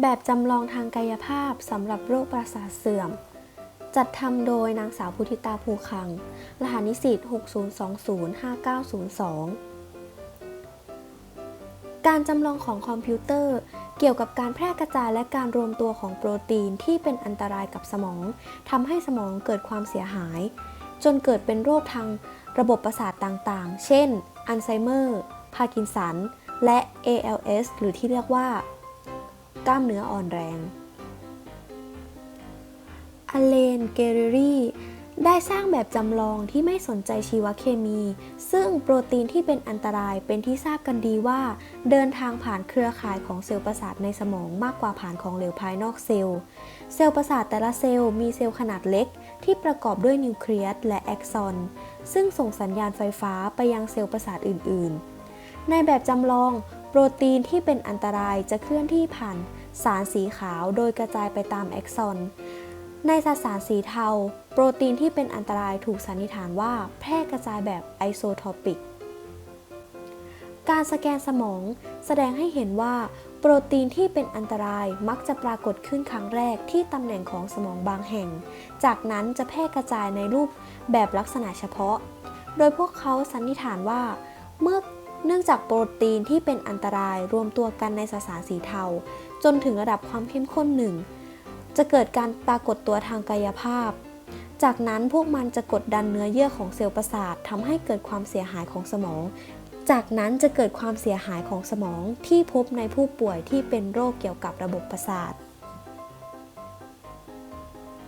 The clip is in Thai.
แบบจำลองทางกายภาพสำหรับโรคประสาทเสื่อม จัดทำโดยนางสาวพุทธิตาภูคัง รหัสนิสิต60205902 การจำลองของคอมพิวเตอร์เกี่ยวกับการแพร่กระจายและการรวมตัวของโปรตีนที่เป็นอันตรายกับสมองทำให้สมองเกิดความเสียหาย จนเกิดเป็นโรคทางระบบประสาทต่างๆ เช่น อัลไซเมอร์ พาร์กินสัน และ ALS หรือที่เรียกว่า กล้ามเนื้ออ่อนแรงอเลน เกเรรีได้สร้างแบบจำลองที่ไม่สนใจชีวเคมี ซึ่งโปรตีนที่เป็นอันตรายเป็นที่ทราบกันดีว่า เดินทางผ่านเครือข่ายของเซลล์ประสาทในสมองมากกว่าผ่านของเหลวภายนอกเซลล์ เซลล์ประสาทแต่ละเซลล์มีเซลล์ขนาดเล็ก ที่ประกอบด้วยนิวเคลียสและแอกซอน ซึ่งส่งสัญญาณไฟฟ้าไปยังเซลล์ประสาทอื่น ๆ ในแบบจำลอง โปรตีนที่เป็นอันตรายจะเคลื่อนที่ผ่านสารสีขาวโดยกระจายไปตามแอ็กซอน ในสสารสีเทา โปรตีนที่เป็นอันตรายถูกสันนิษฐานว่าแพร่กระจายแบบไอโซโทปิก การสแกนสมองแสดงให้เห็นว่า โปรตีนที่เป็นอันตรายมักจะปรากฏขึ้นครั้งแรกที่ตำแหน่งของสมองบางแห่ง จากนั้นจะแพร่กระจายในรูปแบบลักษณะเฉพาะ โดยพวกเขาสันนิษฐานว่า เมื่อ เนื่องจากโปรตีนที่เป็นอันตรายรวมตัวกันในสสารสีเทา จนถึงระดับความเข้มข้นหนึ่ง จะเกิดการปรากฏตัวทางกายภาพ จากนั้นพวกมันจะกดดันเนื้อเยื่อของเซลล์ประสาททำให้เกิดความเสียหายของสมอง จากนั้นจะเกิดความเสียหายของสมองที่พบในผู้ป่วยที่เป็นโรคเกี่ยวกับระบบประสาท